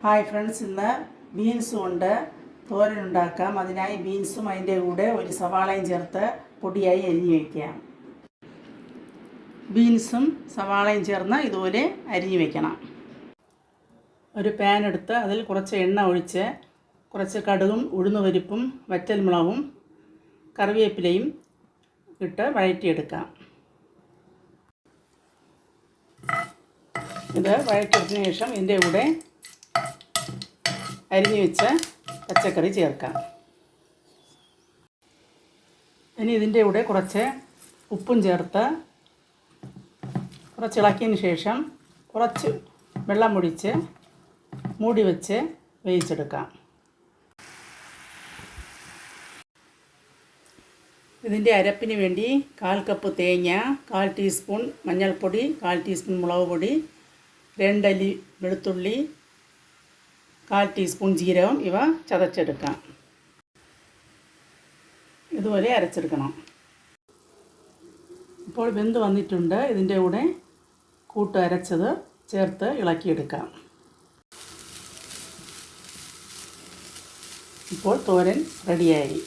Hi friends ഇന്ന് beans കൊണ്ട് തോരൻ ഉണ്ടാക്കാം അതിനായി ബീൻസും അതിന്റെ കൂടെ ഒരു സവാളയും ചേർത്ത് പൊടിയായി അരിഞ്ഞു വയ്ക്കാം ബീൻസും സവാളയും ചേർന്ന് ഇതുപോലെ അരിഞ്ഞു വയ്ക്കണം ഒരു പാൻ എടുത്ത് അതിൽ കുറച്ച് എണ്ണ ഒഴിച്ച് കുറച്ച് കടുകും ഉഴുന്നുപരിപ്പും വറ്റൽമുളകും കറിവേപ്പിലയും ഇട്ട് വഴറ്റിയെടുക്കാം. ഇത് വഴറ്റിയതിന് ശേഷം ഇതിന്റെ കൂടെ അരിഞ്ഞു വെച്ച പച്ചക്കറി ചേർക്കാം. ഇനി ഇതിന്റെ കൂടെ കുറച്ച് ഉപ്പും ചേർത്ത് കുറച്ച് ഇളക്കിയതിന് ശേഷം കുറച്ച് വെള്ളം ഒഴിച്ച് മൂടി വെച്ച് വേവിച്ചെടുക്കാം. ഇതിന്റെ അരപ്പിന് വേണ്ടി കാൽ കപ്പ് തേങ്ങ കാൽ ടീസ്പൂൺ മഞ്ഞൾപ്പൊടി കാൽ ടീസ്പൂൺ മുളക് പൊടി രണ്ടല്ലി വെളുത്തുള്ളി കാൽ ടീസ്പൂൺ ജീരകം ഇവ ചതച്ചെടുക്കാം. ഇതുപോലെ അരച്ചെടുക്കണം. ഇപ്പോൾ വെന്ത് വന്നിട്ടുണ്ട്. ഇതിന്റെ കൂടെ കൂട്ട് അരച്ചത് ചേർത്ത് ഇളക്കിയെടുക്കാം. ഇപ്പോൾ തോരൻ റെഡിയായി.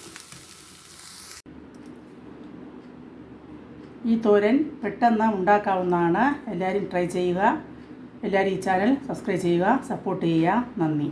ഈ തോരൻ പെട്ടെന്ന് ഉണ്ടാക്കാവുന്നതാണ്. എല്ലാവരും ട്രൈ ചെയ്യുക. എല്ലാവരും ഈ ചാനൽ സബ്സ്ക്രൈബ് ചെയ്യുക സപ്പോർട്ട് ചെയ്യുക. നന്ദി.